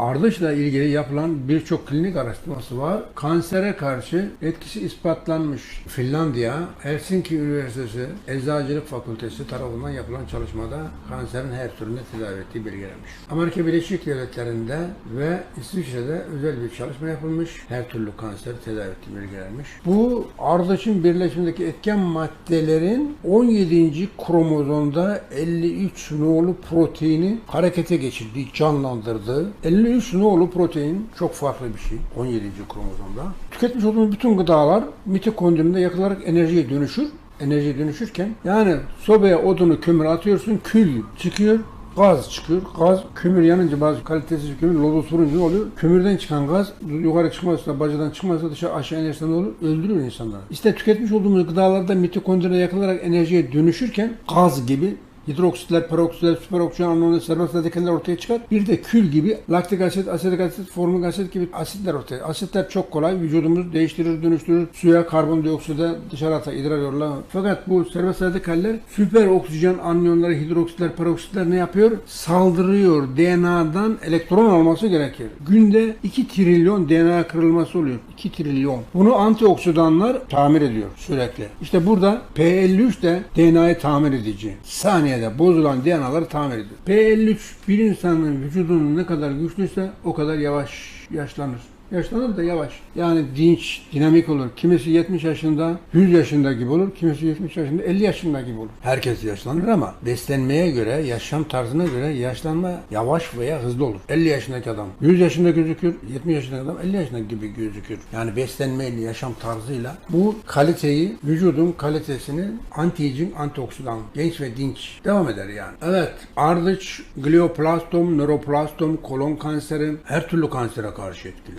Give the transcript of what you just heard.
Ardıçla ilgili yapılan birçok klinik araştırması var. Kansere karşı etkisi ispatlanmış. Finlandiya, Helsinki Üniversitesi Eczacılık Fakültesi tarafından yapılan çalışmada kanserin her türünü tedavi ettiği belgelenmiş. Amerika Birleşik Devletleri'nde ve İsviçre'de özel bir çalışma yapılmış. Her türlü kanseri tedavi ettiği belgelenmiş. Bu ardıçın birleşimindeki etken maddelerin 17. kromozomda 53 nolu proteini harekete geçirdiği, canlandırdığı. 53 nolu protein çok farklı bir şey 17. kromozomda. Tüketmiş olduğumuz bütün gıdalar mitokondrinde yakılarak enerjiye dönüşür. Enerjiye dönüşürken yani sobaya odunu kömür atıyorsun kül çıkıyor gaz çıkıyor. Gaz kömür yanınca bazı kalitesiz kömür lodos vurunca oluyor? Kömürden çıkan gaz yukarı çıkmazsa, bacadan çıkmazsa dışarı aşağı inerse ne olur? Öldürüyor insanları. İşte tüketmiş olduğumuz gıdalarda mitokondrine yakılarak enerjiye dönüşürken gaz gibi hidroksitler, peroksitler, süperoksijen anlamında serbest radikaller ortaya çıkar. Bir de kül gibi laktik asit, asetik asit, formik asit gibi asitler ortaya. Asitler çok kolay vücudumuzu değiştirir, dönüştürür. Suya, karbondiokside dışarı atar, idrar yollar. Fakat bu serbest radikaller süper oksijen anyonları, hidroksitler, peroksitler ne yapıyor? Saldırıyor. DNA'dan elektron alması gerekir. Günde 2 trilyon DNA kırılması oluyor. 2 trilyon. Bunu antioksidanlar tamir ediyor sürekli. İşte burada P53 de DNA'yı tamir edici. Saniyede bozulan DNA'ları tamir ediyor. P53 bir insanın vücudunun ne kadar güçlüyse o kadar yavaş yaşlanır. Yaşlanır da yavaş. Yani dinç, dinamik olur. Kimisi 70 yaşında 100 yaşında gibi olur. Kimisi 70 yaşında 50 yaşında gibi olur. Herkes yaşlanır ama beslenmeye göre, yaşam tarzına göre yaşlanma yavaş veya hızlı olur. 50 yaşındaki adam 100 yaşında gözükür, 70 yaşındaki adam 50 yaşında gibi gözükür. Yani beslenmeyle, yaşam tarzıyla bu kaliteyi, vücudun kalitesini anti-aging, antioksidan, genç ve dinç devam eder yani. Evet, ardıç, glioplastom, nöroplastom, kolon kanseri her türlü kansere karşı etkili.